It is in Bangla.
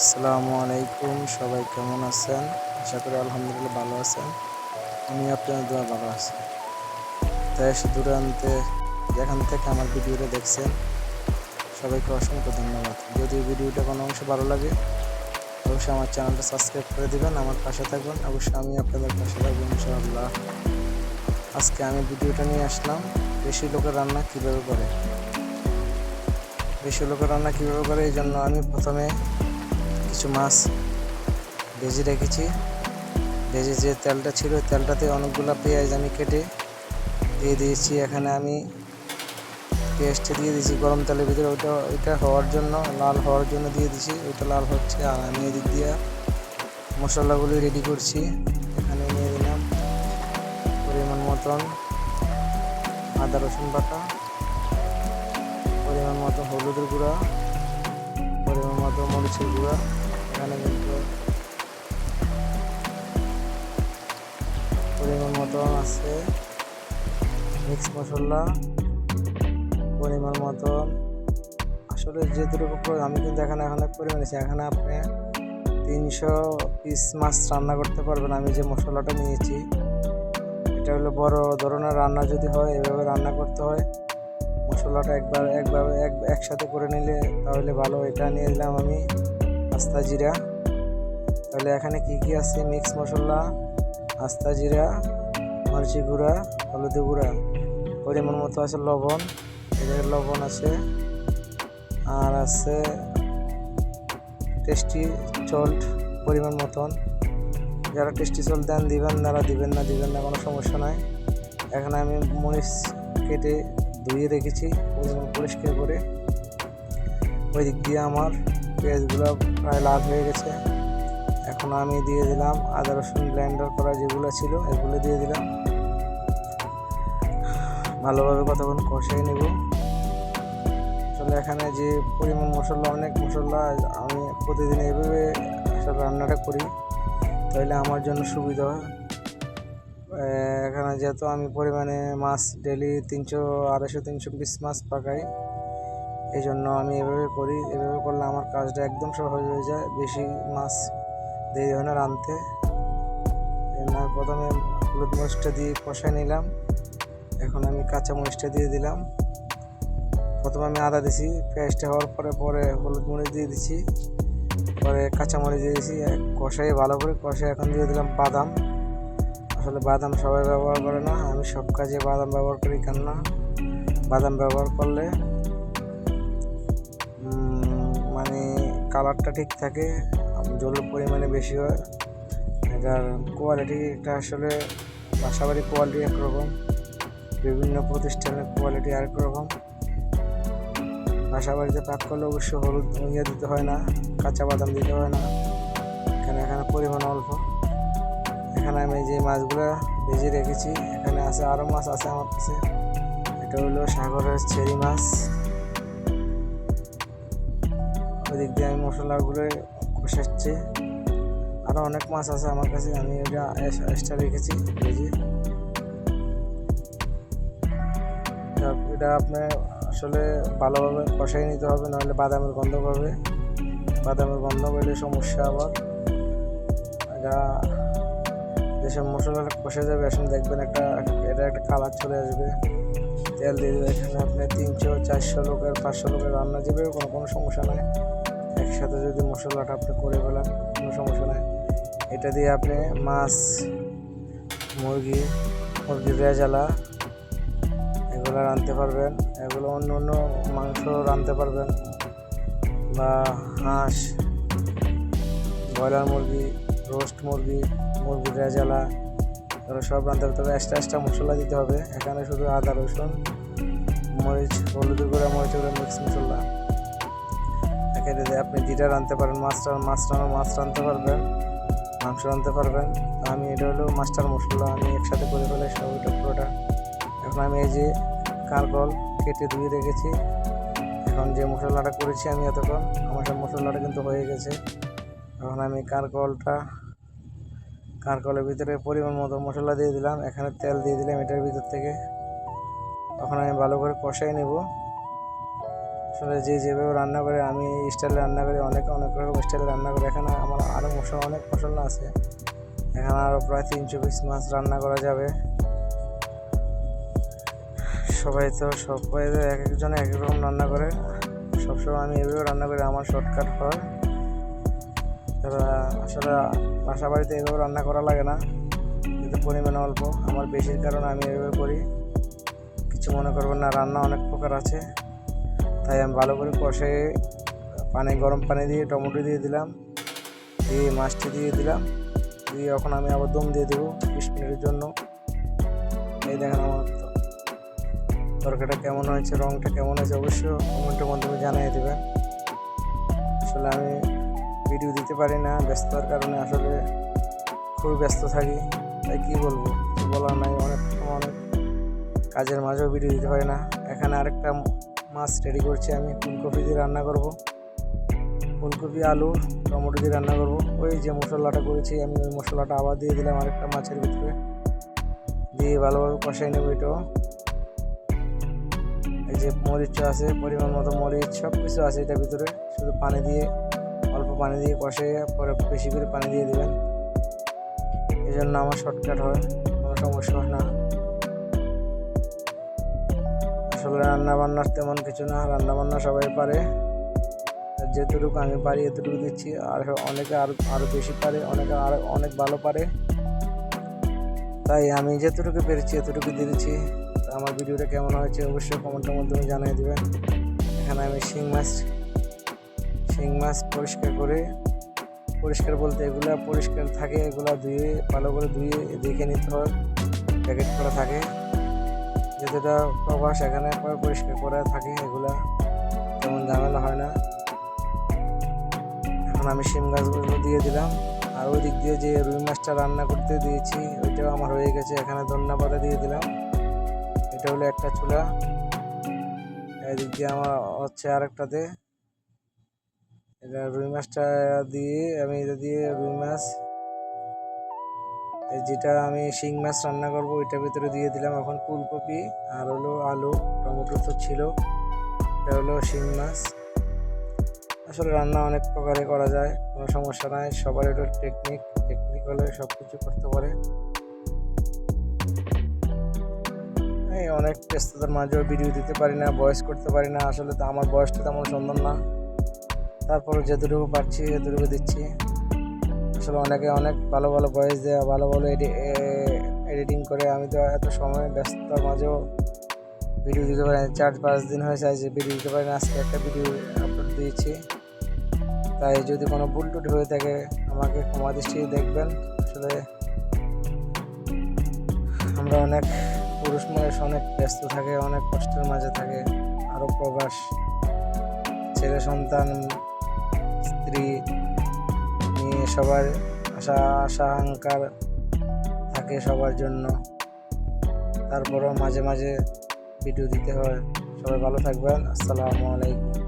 আসসালামু আলাইকুম, সবাই কেমন আছেন? আশা করি আলহামদুলিল্লাহ ভালো আছেন। আমি আপনার দোয়া ভালো আছি। দেশ দূরান্তে যেখান থেকে আমার ভিডিওটা দেখছেন, সবাইকে অসংখ্য ধন্যবাদ। যদি ভিডিওটা কোনো অংশ ভালো লাগে, অবশ্যই আমার চ্যানেলটা সাবস্ক্রাইব করে দেবেন, আমার পাশে থাকবেন। অবশ্যই আমি আপনাদের পাশে থাকব, ইনশাআল্লাহ। আজকে আমি ভিডিওটা নিয়ে আসলাম বেশি লোকের রান্না কীভাবে করে? বেশি লোকের রান্না কীভাবে করে? এই জন্য আমি প্রথমে কিছু মাছ ভেজে রেখেছি। ভেজে যে তেলটা ছিল তেলটাতে অনেকগুলো পেঁয়াজ আমি কেটে দিয়ে দিয়েছি। এখানে আমি পেঁয়াজটা দিয়ে দিয়েছি গরম তেলের ভিতরে। ওইটা ওইটা হওয়ার জন্য, লাল হওয়ার জন্য দিয়ে দিয়েছি। ওইটা লাল হচ্ছে আর আমি এদিক দিয়ে মশলাগুলি রেডি করছি। এখানে নিয়ে দিলাম পরিমাণ মতন আদা রসুন বাটা, পরিমাণ মতো হলুদের গুঁড়া মতো মরিচের গুঁড়া এখানে কিন্তু পরিমাণ মতো আছে। মিক্স মশলা, পরিমাণ মতো। আসলে যেটুকু আমি কিন্তু এখানে এখানে পরিমাণ নিয়েছি। এখানে আপনি তিনশো পিস মাছ রান্না করতে পারবেন। আমি যে মশলাটা নিয়েছি, এটা হলো বড় ধরনের রান্না যদি হয়, এভাবে রান্না করতে হয়। মশলাটা একবার একভাবে এক, একসাথে করে নিলে তাহলে ভালো এটা নিয়ে নিলাম আমি আস্তা জিরা। তাহলে এখানে কি কি আছে? মিক্স মশলা, আস্তা জিরা মরিচি গুঁড়া, হলুদি গুঁড়া। পরিমাণ মতো আছে লবণ এদের লবণ আছে। আর আছে টেস্টি চল্ট পরিমাণ মতন। যারা টেস্টি চল দেন দিবেন যারা দিবেন না দিবেন না, কোনো সমস্যা নাই। এখানে আমি মরিচ কেটে ধুয়ে রেখেছি, পরিষ্কার করে। ওই দিক দিয়ে আমার পেঁয়াজগুলো প্রায় লাল হয়ে গেছে। এখন আমি দিয়ে দিলাম আদা রসুন ব্লেন্ডার করা যেগুলো ছিল, এগুলো দিয়ে দিলাম। ভালোভাবে কতক্ষণ কষাই নেব। আসলে এখানে যে পরিমাণ মশলা, অনেক মশলা আমি প্রতিদিন এইভাবে আসলে রান্নাটা করি, তাহলে আমার জন্য সুবিধা হয়। এখানে যেহেতু আমি পরিমাণে মাছ ডেলি তিনশো, আড়াইশো, তিনশো পিস মাছ পাকাই এই জন্য আমি এভাবে করি। এভাবে করলে আমার কাজটা একদম সহজ হয়ে যায়, বেশি মাছ দেরি হয় না রাঁধতে। প্রথমে হলুদ মরিচটা দিয়ে কষাই নিলাম। এখন আমি কাঁচা মরিচটা দিয়ে দিলাম। প্রথমে আমি আদা দিছি পেঁয়াজটা হওয়ার পরে পরে হলুদ মরিচ দিয়ে দিছি, পরে কাঁচা মরিচ দিয়ে দিয়েছি কষাই ভালো করে কষাই এখন দিয়ে দিলাম বাদাম। আসলে বাদাম সবাই ব্যবহার করে না। আমি সব কাজে বাদাম ব্যবহার করি কেন না? বাদাম ব্যবহার করলে মানে কালারটা ঠিক থাকে, জলের পরিমাণে বেশি হয়। এটার কোয়ালিটি এটা আসলে বাসাবাড়ির কোয়ালিটি একরকম, বিভিন্ন প্রতিষ্ঠানের কোয়ালিটি আরেক রকম বাসা বাড়িতে পাক করলে অবশ্য হলুদ ইয়ে দিতে হয় না, কাঁচা বাদাম দিতে হয় না এখানে এখানে পরিমাণ অল্প। এখানে আমি যে মাছগুলো ভেজে রেখেছি, এখানে আছে আরও মাছ আছে আমার কাছে। এটা হলো সাগরের চেরি মাছ। ওদিক দিয়ে আমি মশলাগুলো কষাচ্ছি। আরও অনেক মাছ আছে আমার কাছে, আমি এটা এক্সট্রা রেখেছি, ভেজে। এটা আপনার আসলে ভালোভাবে কষাই নিতে হবে, নাহলে বাদামের গন্ধ পাবে। বাদামের গন্ধ পেলে সমস্যা আবার। এটা যেসব মশলাটা কষে যাবে, এখন দেখবেন একটা, এটা একটা কালার চলে আসবে। তেল দিয়ে দেবে, এখানে আপনি তিনশো, চারশো লোকের, পাঁচশো লোকের রান্না যাবে, কোনো কোনো সমস্যা নাই। একসাথে যদি মশলাটা আপনি করে ফেলেন, কোনো সমস্যা নাই। এটা দিয়ে আপনি মাছ, মুরগি, মুরগির রেজালা, এগুলো রাঁধতে পারবেন। এগুলো অন্য অন্য মাংস রাঁধতে পারবেন। বা হাঁস, ব্রয়লার মুরগি, রোস্ট মুরগি মুরগির রেজালা, এগুলো সব রাঁধতে হবে। তবে এক্সট্রা এক্সট্রা মশলা দিতে হবে। এখানে শুধু আদা, রসুন, মরিচ, হলুদ গুঁড়া, মরিচ গুঁড়া মিক্স মশলা। এখানে দিয়ে আপনি যেটা রাঁধতে পারেন মাছ মাছ রান্না মাছ রাঁধতে পারবেন, মাংস রাঁধতে পারবেন। আমি এটা হলো মাস্টার মশলা, আমি একসাথে করে ফেলে সব এটা পুরোটা। এখন আমি এই যে কারকল কেটে ধুয়ে রেখেছি। এখন যে মশলাটা করেছি আমি এতক্ষণ, আমার সব মশলাটা কিন্তু হয়ে গেছে। এখন আমি কারকলটা কারকলের ভিতরে পরিমাণ মতো মশলা দিয়ে দিলাম। এখানে তেল দিয়ে দিলাম এটার ভিতর থেকে। তখন আমি ভালো করে কষাই নেব। আসলে যে যেভাবে রান্না করে, আমি স্টাইলে রান্না করি, অনেক অনেক রকম স্টাইলে রান্না করি। এখানে আমার আরও মশলা, অনেক মশলা আছে। এখানে আরও প্রায় তিনশো পিস মাছ রান্না করা যাবে। সবাই তো সবাই তো এক একজনে এক এক রকম রান্না করে। সবসময় আমি এভাবে রান্না করি, আমার শর্টকাট হয়। তারা আসলে বাসা বাড়িতে এভাবে রান্না করা লাগে না কিন্তু পরিমাণ অল্প। আমার বেশির কারণে আমি এভাবে করি। কিছু মনে করবেন না, রান্না অনেক প্রকার আছে। তাই আমি ভালো করে কষে পানি, গরম পানি দিয়ে টমেটো দিয়ে দিলাম, দিয়ে মাছটি দিয়ে দিলাম, দিয়ে এখন আমি আবার দম দিয়ে দেবো বিশ মিনিটের জন্য। এই দেখেন আমার তরকারিটা কেমন হয়েছে রঙটা কেমন হয়েছে, অবশ্যই কমেন্টের মাধ্যমে জানিয়ে দেবেন। আসলে আমি ভিডিও দিতে পারি না, ব্যস্ততার কারণে আসলে খুবই ব্যস্ত থাকি। তাই কী বলব? বলার নাই, অনেক অনেক কাজের মাঝেও ভিডিও দিতে পারি না। এখানে আরেকটা মাছ রেডি করছি আমি, ফুলকপি দিয়ে রান্না করব। ফুলকপি, আলু, টমেটো দিয়ে রান্না করব। ওই যে মশলাটা করেছি আমি, ওই মশলাটা আবার দিয়ে দিলাম আরেকটা মাছের ভিতরে। দিয়ে ভালোভাবে কষাই নেব এটাও। এই যে মরিচ আছে, পরিমাণ মতো মরিচ সব কিছু আছে এটার ভিতরে। শুধু পানি দিয়ে পানি দিয়ে কষে, পরে বেশি করে পানি দিয়ে দেবেন। এই জন্য আমার শর্টকাট হয়, কোনো সমস্যা হয় না। আসলে রান্না বান্নার তেমন কিছু না রান্না বান্না সবাই পারে। যেটুকু আমি পারি, এতটুকু দিচ্ছি। আর অনেকে আরও আরও বেশি পারে, অনেকে আরও অনেক ভালো পারে। তাই আমি যেতটুকু পেরেছি, এতটুকু দিয়েছি আমার ভিডিওটা কেমন হয়েছে অবশ্যই কমেন্টের মাধ্যমে জানিয়ে দেবেন। এখানে আমি শিং মাছ শিং মাছ পরিষ্কার করে, পরিষ্কার বলতে এগুলা পরিষ্কার থাকে, এগুলো ধুয়ে, ভালো করে ধুয়ে দেখে নিতে হয়। প্যাকেট করা থাকে। যেটা প্রবাস এখানে পরে পরিষ্কার করা থাকে এগুলা, তেমন ঝামেলা হয় না। এখন আমি শিম গাছগুলো দিয়ে দিলাম। আর ওই দিক দিয়ে যে রুই মাছটা রান্না করতে দিয়েছি, ওইটাও আমার হয়ে গেছে। এখানে ধন্যা পাতা দিয়ে দিলাম। এটা হলো একটা চুলা। এদিক দিয়ে আমার হচ্ছে আরেকটাতে এটা রুই মাছটা দিয়ে আমি এটা দিয়ে রুই মাছ। যেটা আমি শিং মাছ রান্না করব, ওইটার ভিতরে দিয়ে দিলাম এখন ফুলকপি আর হলো আলু। টমেটো তো ছিল, এটা হলো শিং মাছ। আসলে রান্না অনেক প্রকারে করা যায়, কোনো সমস্যা নাই, সবার একটু টেকনিক টেকনিক হলে সব কিছু করতে পারে। অনেক ব্যস্ততার মাঝেও ভিডিও দিতে পারি না ভয়েস করতে পারি না, আসলে তো আমার বয়সটা তেমন সুন্দর না। তারপরে যেটুকু পারছি এতটুকু দিচ্ছি। আসলে অনেকে অনেক ভালো ভালো ভয়েস দেওয়া ভালো ভালো এডিটিং করে। আমি তো এত সময় ব্যস্ততার মাঝেও ভিডিও দিতে পারি চার পাঁচ দিন হয়েছে আজ ভিডিও দিতে পারি আজকে একটা ভিডিও আপলোড দিয়েছি। তাই যদি কোনো ভুল টুটি হয়ে থাকে, আমাকে ক্ষমা দৃষ্টি দেখবেন। আসলে আমরা অনেক পুরুষ মানুষ, অনেক ব্যস্ত থাকে, অনেক কষ্টের মাঝে থাকে। আরও প্রবাস, ছেলে সন্তান স্ত্রী নিয়ে সবার আশা আশা আকাঙ্ক্ষার থাকে সবার জন্য। তারপরও মাঝে মাঝে ভিডিও দিতে হয়। সবাই ভালো থাকবেন। আসসালামু আলাইকুম।